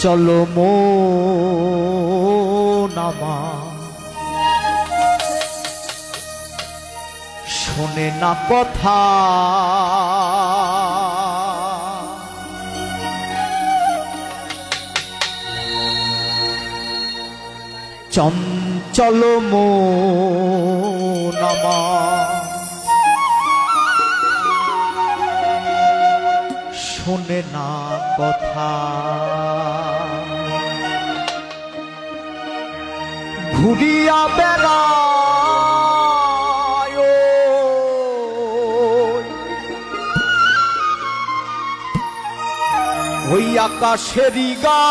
চঞ্চল নামা শোনে না কথা। চঞ্চল মো নামা শোনে না কথা। ঘুরিয়া বেড়া ওই। আকাশেরই গা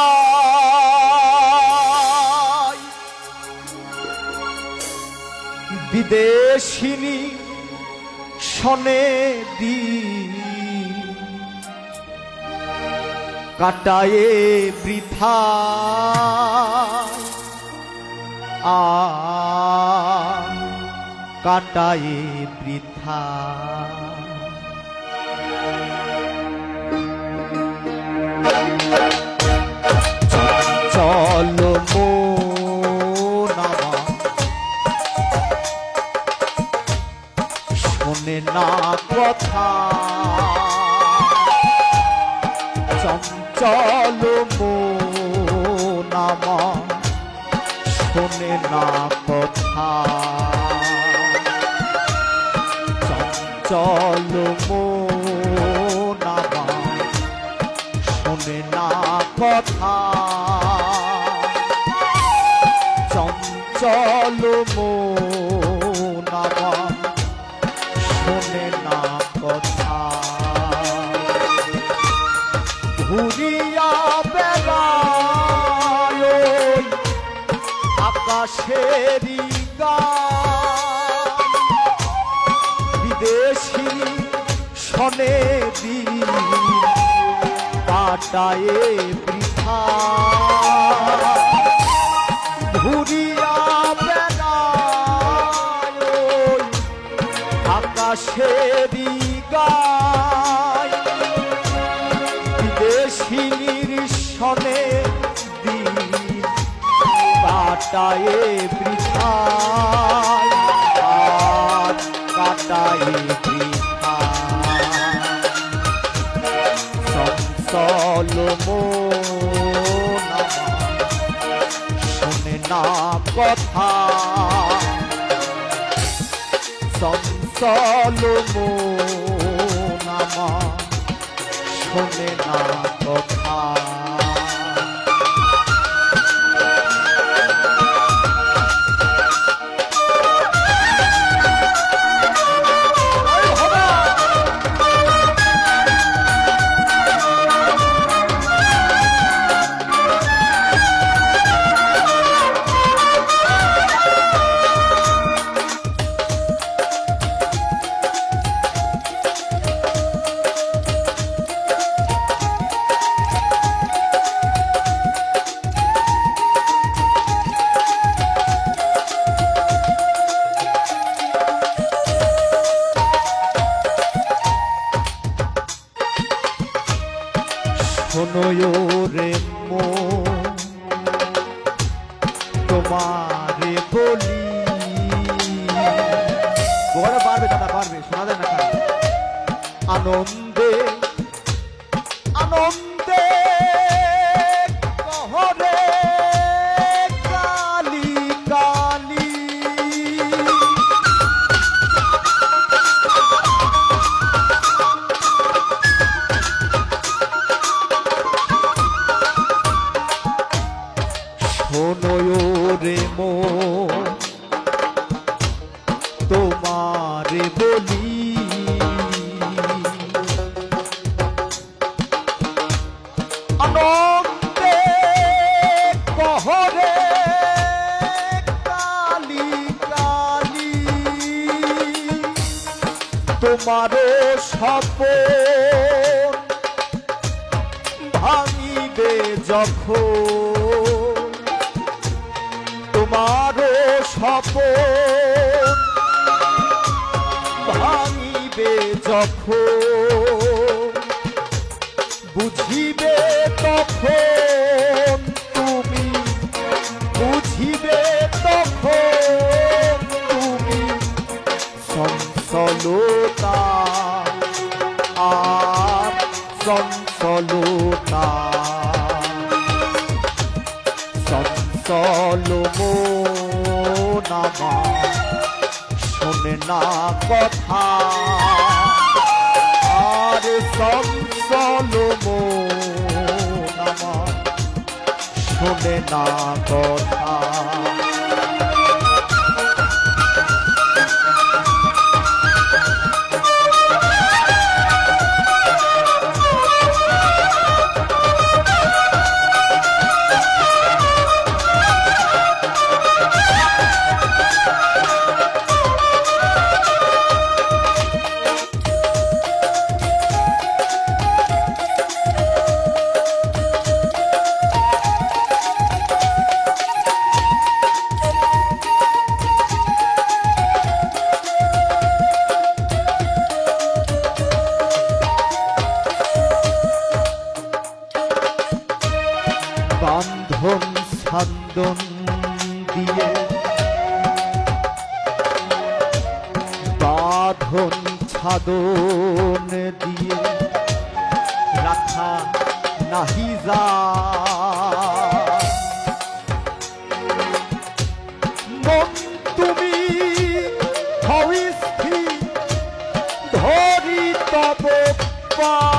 বিদেশিনী শনে দি কাটায়ে বৃথা। আ কাটায়ে বৃথা। চলো চঞ্চল নামা শোনে না কথা। চঞ্চল নামা শোনে না কথা। ঘুরিয়া বেড়ায় ওই আকাশেরই শনে দিন কাটায়ে বৃথা। ঘুরিয়া বেড়ায় ওই আকাশেরই গায় বিদেশিনীর শনে দিন কাটায়ে বৃথায়। কাটায়ে শোনে না কথা। চঞ্চল নামা শোনে না কথা। শোনো রে মো। তোমারে বলি। গোড়া পারবে দাদা পারবে শোনা আনন্দে আনন্দে যখন তোমারও সপন ভাঙিবে যখন বুঝিবে তখন তুমি বুঝিবে তখন তুমি চঞ্চলতা আর চঞ্চলতা। নামা। শোনে না কথা আর চঞ্চল নামা শোনে না কথা। বান্ধন সান্দন দিয়ে বাঁধন ছাদন দিয়ে রাখা নাহি যা। তুমি পায়া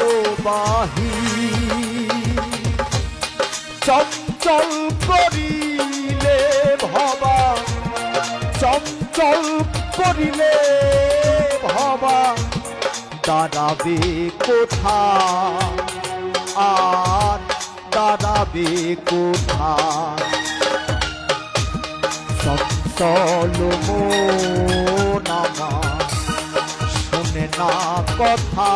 বাহির চঞ্চল করিলে ভবা চঞ্চল করিলে ভবা দাঁড়াবে কোথা আর দাঁড়াবে কোথা চঞ্চল নামা শোনে না কথা।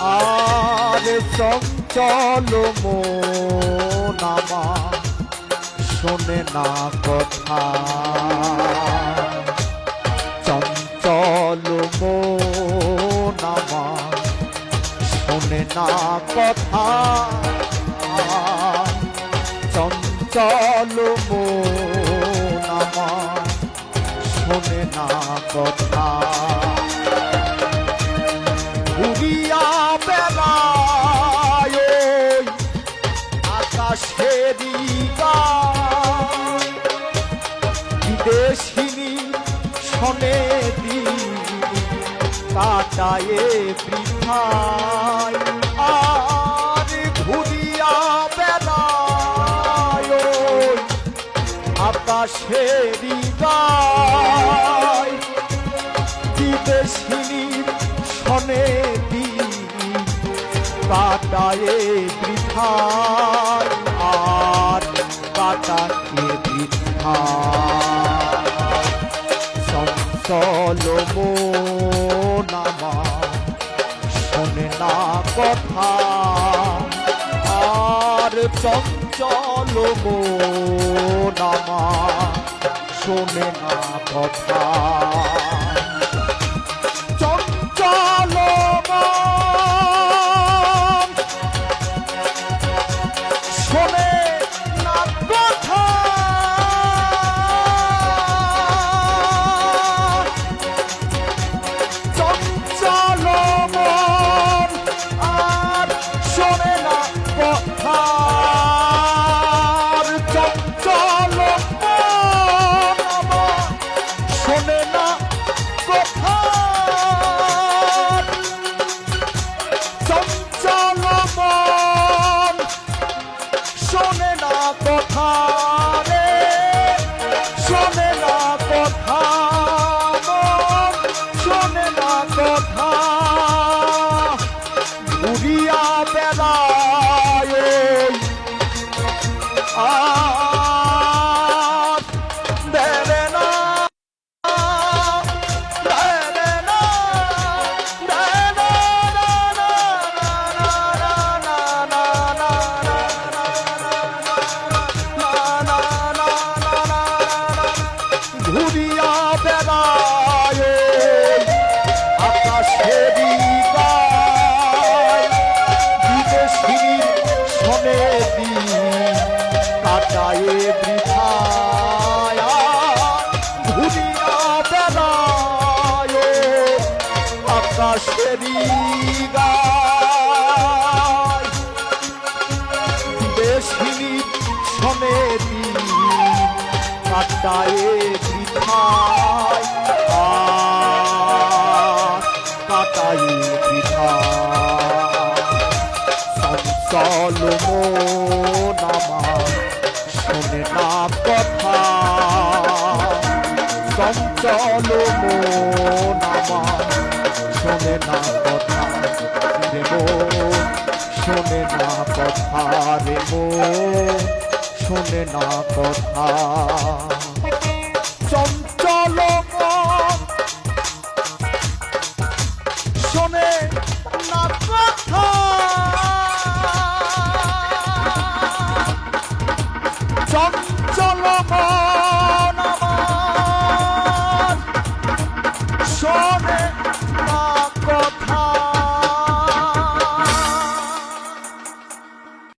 আর চঞ্চল নামা শোনে না কথা। চঞ্চল নামা শোনে না কথা। চঞ্চল নামা শোনে না কথা। কাটায়ে বৃথায় আর ঘুরিয়া বেলায় শোনে দিন কাটায়ে বৃথায় আর কাটাকে বৃথায় চঞ্চল নামা শোনে না কথা। আর চঞ্চল নামা শোনে না কথা। From গায় দেশিনী শোনেরি কাটায় আর কাটায় বৃথায় চঞ্চল মন আমার, শোনে না কথা। চঞ্চল মন আমার শোনে না কথা রে মো শোনে না কথা রে মো শোনে না কথা।